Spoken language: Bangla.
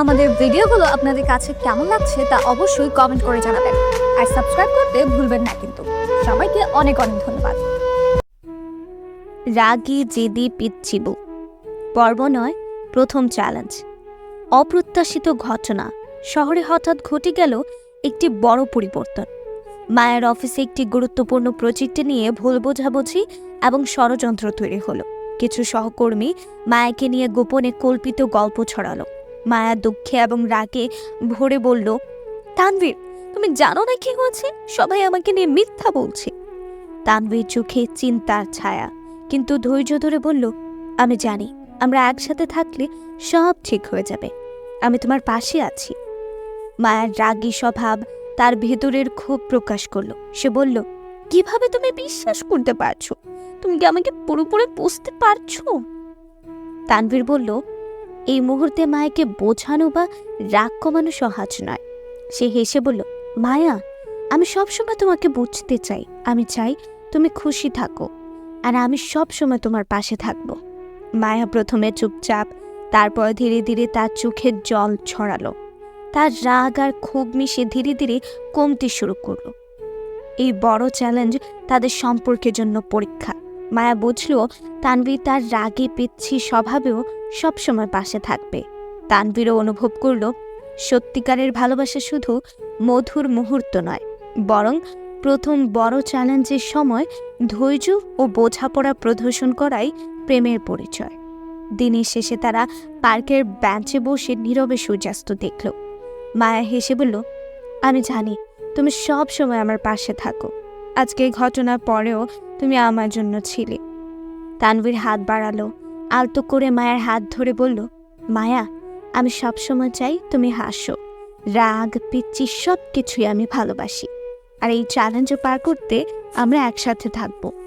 আমাদের ভিডিওগুলো আপনাদের কাছে কেমন লাগছে তা অবশ্যই কমেন্ট করে জানাবেন। আর সাবস্ক্রাইব করতে ভুলবেন না কিন্তু। সবাইকে অনেক অনেক ধন্যবাদ। রাগী, জেদি, পিচ্ছিবু। পর্ব নয়, প্রথম চ্যালেঞ্জ অপ্রত্যাশিত ঘটনা। শহরে হঠাৎ ঘটে গেল একটি বড় পরিবর্তন। মায়ের অফিসে একটি গুরুত্বপূর্ণ প্রজেক্টে নিয়ে ভুল বোঝাবুঝি এবং ষড়যন্ত্র তৈরি হলো। কিছু সহকর্মী মায়াকে নিয়ে গোপনে কল্পিত গল্প ছড়ালো। মায়া, দুঃখে এবং রাগে ভরে বলল, তানভীর, তুমি জানো না কি হয়েছে? সবাই আমাকে নিয়ে মিথ্যা বলছে। তানভীর চোখে চিন্তার ছায়া, কিন্তু ধৈর্য ধরে বলল, আমি জানি, আমরা একসাথে থাকলে সব ঠিক হয়ে যাবে। আমি তোমার পাশে আছি। মায়ার রাগী স্বভাব তার ভেতরের ক্ষোভ প্রকাশ করল। সে বলল, কীভাবে তুমি বিশ্বাস করতে পারছ? তুমি কি আমাকে পুরোপুরি বুঝতে পারছ? তানভীর বলল এই মুহূর্তে মায়াকে বোঝানো বা রাগ কমানো সহজ নয়। সে হেসে বলল, মায়া, আমি সবসময় তোমাকে বুঝতে চাই। আমি চাই তুমি খুশি থাকো আর আমি সব সময় তোমার পাশে থাকব। মায়া প্রথমে চুপচাপ, তারপর ধীরে ধীরে তার চোখের জল ছড়ালো। তার রাগ আর ক্ষোভ মিশে ধীরে ধীরে কমতে শুরু করল। এই বড় চ্যালেঞ্জ তাদের সম্পর্কের জন্য পরীক্ষা। মায়া বুঝলো তানভীর তার রাগে পিচ্ছি স্বভাবেও সবসময় পাশে থাকবে। তানভীরও অনুভব করল, সত্যিকারের ভালোবাসা শুধু মধুর মুহূর্ত নয়, বরং প্রথম বড় চ্যালেঞ্জের সময় ধৈর্য ও বোঝাপড়া প্রদর্শন করাই প্রেমের পরিচয়। দিনের শেষে তারা পার্কের বেঞ্চে বসে নীরবে সূর্যাস্ত দেখল। মায়া হেসে বলল, আমি জানি, তুমি সব সময় আমার পাশে থাকো। আজকে ঘটনার পরেও তুমি আমার জন্য ছিলে। তানভীর হাত বাড়ালো, আলতো করে মায়ার হাত ধরে বলল, মায়া, আমি সবসময় চাই তুমি হাসো। রাগ পিচ্ছি সব কিছুই আমি ভালোবাসি। আর এই চ্যালেঞ্জও পার করতে আমরা একসাথে থাকব।